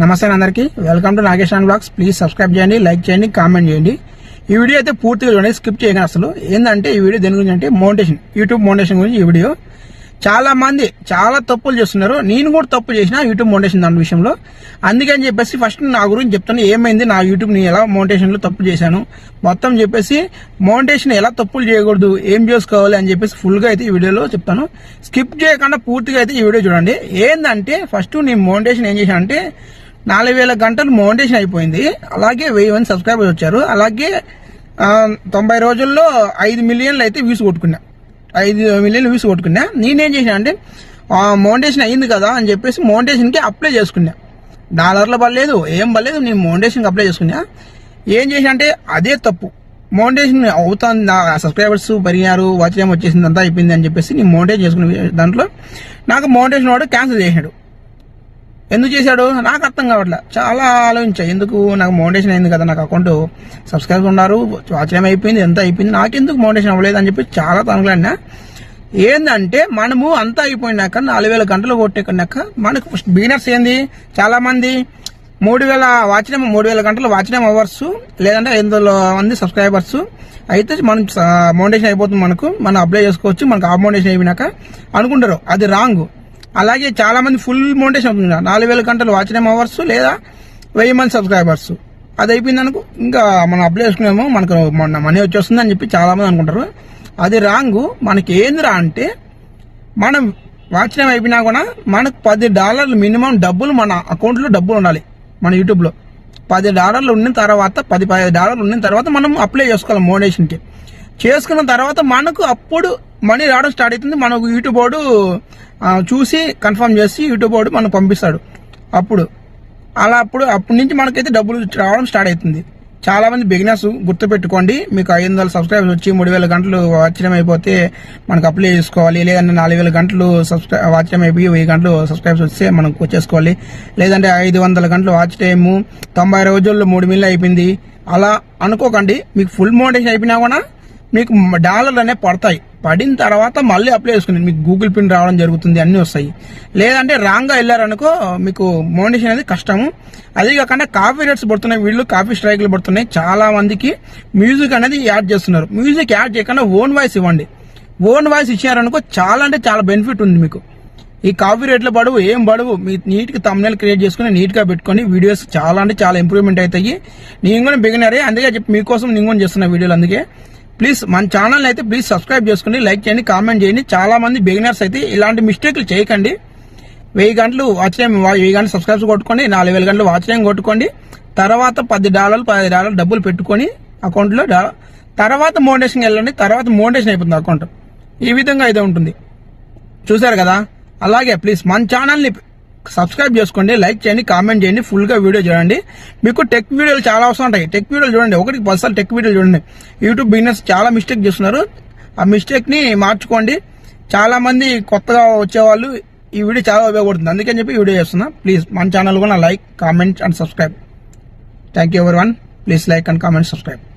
నమస్తే అందరికీ. Welcome to Nageswaran blogs please subscribe చేయండి లైక్ చేయండి కామెంట్ చేయండి. ఈ వీడియో అయితే పూర్తిగా చూడండి స్కిప్ చేయకండి అసలు. ఏంటంటే ఈ వీడియో దేని గురించి అంటే మౌంటేషన్ యూట్యూబ్ మౌంటేషన్ గురించి ఈ వీడియో. చాలా మంది చాలా తప్పులు చేస్తున్నారు. నేను కూడా తప్పు చేసిన యూట్యూబ్ మౌంటేషన్ దాని విషయంలో. అందుకని చెప్పేసి ఫస్ట్ నా గురించి చెప్తాను ఏమైంది? నా యూట్యూబ్ నేను ఎలా మౌంటేషన్లో తప్పు చేశాను? మొత్తం చెప్పేసి మౌంటేషన్ ఎలా తప్పులు చేయకూడదు ఏం చేసుకోవాలి అని చెప్పేసి ఫుల్గా అయితే ఈ వీడియోలో చెప్తాను. స్కిప్ చేయకుండా పూర్తిగా అయితే ఈ వీడియో చూడండి. ఏంటంటే ఫస్ట్ నేను మౌంటేషన్ ఏం చేశాను అంటే నాలుగు వేల గంటలు మౌంటేషన్ అయిపోయింది. అలాగే వెయ్యి మంది సబ్స్క్రైబర్స్ వచ్చారు. అలాగే తొంభై రోజుల్లో ఐదు మిలియన్లు అయితే వ్యూస్ కొట్టుకున్నా. ఐదు మిలియన్లు వ్యూస్ కొట్టుకున్నా. నేనేం చేసిన అంటే ఆ, మౌంటేషన్ అయింది కదా అని చెప్పేసి మౌంటేషన్కి అప్లై చేసుకున్నా. డాలర్లు పడలేదు ఏం పడలేదు నేను మౌంటేషన్కి అప్లై చేసుకున్నా. ఏం చేసిన అంటే అదే తప్పు. మౌంటేషన్ అవుతుంది నా సబ్స్క్రైబర్స్ పెరిగారు వచ్చేం వచ్చేసింది అంతా అయిపోయింది అని చెప్పేసి నేను మౌంటేషన్ చేసుకున్న దాంట్లో నాకు మౌంటేషన్ వాడు క్యాన్సిల్ చేసినాడు ఎందుకు చేశాడు? నాకు అర్థం కావట్లే. చాలా ఆలోచించా. ఎందుకు? నాకు మౌండేషన్ అయింది కదా నాకు అకౌంట్. సబ్స్క్రైబ్ ఉన్నారు వాచయం అయిపోయింది ఎంత అయిపోయింది? నాకెందుకు మౌండేషన్ అవ్వలేదు అని చెప్పి చాలా తనకలాడినా. ఏందంటే మనము అంతా అయిపోయినాక నాలుగు వేల గంటలు కొట్టేకున్నాక మనకు బిగినర్స్ ఏంది? చాలా మంది మూడు వేల వాచనం మూడు వేల గంటలు వాచనం అవర్స్ లేదంటే ఐదు మంది సబ్స్క్రైబర్స్. అయితే మనం మౌండేషన్ అయిపోతుంది మనకు. మనం అప్లై చేసుకోవచ్చు. మనకు ఆ మౌండేషన్ అయిపోయినాక అనుకుంటారు. అది రాంగ్. అలాగే చాలా మంది ఫుల్ మౌంటేషన్ అవుతుంది నాలుగు వేల గంటలు వాచ్ టైమ్ అవర్స్ లేదా వెయ్యి మంది సబ్స్క్రైబర్స్ అది అయిపోయింది అనుకో ఇంకా మనం అప్లై చేసుకునేమో మనకు మన మనీ వచ్చేస్తుంది అని చెప్పి చాలా మంది అనుకుంటారు. అది రాంగు మనకి ఏందిరా అంటే మనం వాచ్ టైం అయిపోయినా కూడా మనకు పది డాలర్లు మినిమం డబ్బులు మన అకౌంట్లో డబ్బులు ఉండాలి మన యూట్యూబ్లో పది డాలర్లు ఉన్న తర్వాత పది పది డాలర్లు ఉన్న తర్వాత మనం అప్లై చేసుకోవాలి మోడేషన్కి చేసుకున్న తర్వాత మనకు అప్పుడు మనీ రావడం స్టార్ట్ అవుతుంది. మనకు యూట్యూబ్ వాడు చూసి కన్ఫర్మ్ చేసి యూట్యూబ్ వాడు మనకు పంపిస్తాడు. అప్పుడు. అలా అప్పుడు అప్పటి నుంచి మనకైతే డబ్బులు రావడం స్టార్ట్ అవుతుంది. చాలా మంది బిగినర్స్ గుర్తుపెట్టుకోండి. మీకు ఐదు వందల సబ్స్క్రైబర్స్ వచ్చి మూడు వేల గంటలు వాచడం అయిపోతే మనకు అప్లై చేసుకోవాలి. లేదంటే నాలుగు వేల గంటలు సబ్స్క్రై వాచడం అయిపోయి వెయ్యి గంటలు సబ్స్క్రైబ్స్ వస్తే మనం వచ్చేసుకోవాలి. లేదంటే ఐదు వందల గంటలు వాచ్ టైము తొంభై రోజుల్లో మూడు మిల్లు అయిపోయింది. అలా అనుకోకండి. మీకు ఫుల్ మోటివేషన్ అయిపోయినా కూడా మీకు డాలర్లు అనేవి పడతాయి. పడిన తర్వాత మళ్ళీ అప్లై చేసుకుని మీకు గూగుల్ పిన్ రావడం జరుగుతుంది అన్ని వస్తాయి. లేదంటే రాంగ్గా వెళ్ళారనుకో మీకు మోనిషన్ అనేది కష్టము. అదే కాకుండా కాఫీ రేట్స్ పడుతున్నాయి వీళ్ళు కాఫీ స్ట్రైక్లు పడుతున్నాయి. చాలా మందికి మ్యూజిక్ అనేది యాడ్ చేస్తున్నారు. మ్యూజిక్ యాడ్ చేయకుండా ఓన్ వాయిస్ ఇవ్వండి. ఓన్ వాయిస్ ఇచ్చారనుకో చాలా అంటే చాలా బెనిఫిట్ ఉంది మీకు. ఈ కాపీ రేట్లు పడవు ఏం పడవు. మీ నీట్గా కి క్రియేట్ చేసుకుని నీట్గా పెట్టుకొని వీడియోస్ చాలా అంటే చాలా ఇంప్రూవ్మెంట్ అవుతాయి. నేను కూడా బిగినరే అందుకే చెప్పి మీకోసం నేను కూడా చేస్తున్నా వీడియోలు అందుకే. ప్లీజ్ మన ఛానల్ అయితే ప్లీజ్ సబ్స్క్రైబ్ చేసుకోండి లైక్ చేయండి కామెంట్ చేయండి. చాలా మంది బిగినర్స్ అయితే ఇలాంటి మిస్టేక్లు చేయకండి. వెయ్యి గంటలు వాచ్ టైం వెయ్యి గంటలు సబ్స్క్రైబ్స్ కొట్టుకోండి నాలుగు వేల గంటలు వాచ్ టైం కొట్టుకోండి. తర్వాత పది డాలర్లు పది డాలర్లు డబ్బులు పెట్టుకొని అకౌంట్లో తర్వాత మోడేషన్ వెళ్ళండి తర్వాత మోడేషన్ అయిపోతుంది అకౌంట్. ఈ విధంగా అయితే ఉంటుంది. చూసారు కదా? అలాగే ప్లీజ్ మన ఛానల్ని సబ్స్క్రైబ్ చేసుకోండి లైక్ చేయండి కామెంట్ చేయండి ఫుల్గా వీడియో చూడండి. మీకు టెక్ వీడియోలు చాలా అవసరం ఉంటాయి. టెక్ వీడియోలు చూడండి. ఒకటికి పదిసార్లు టెక్ వీడియోలు చూడండి. యూట్యూబ్ బిజినెస్ చాలా మిస్టేక్ చేస్తున్నారు. ఆ మిస్టేక్ని మార్చుకోండి. చాలా మంది కొత్తగా వచ్చేవాళ్ళు ఈ వీడియో చాలా ఉపయోగపడుతుంది. అందుకని చెప్పి వీడియో చేస్తున్నా. ప్లీజ్ మన ఛానల్ కూడా like comment and subscribe thank you ఎవరి one please like and comment subscribe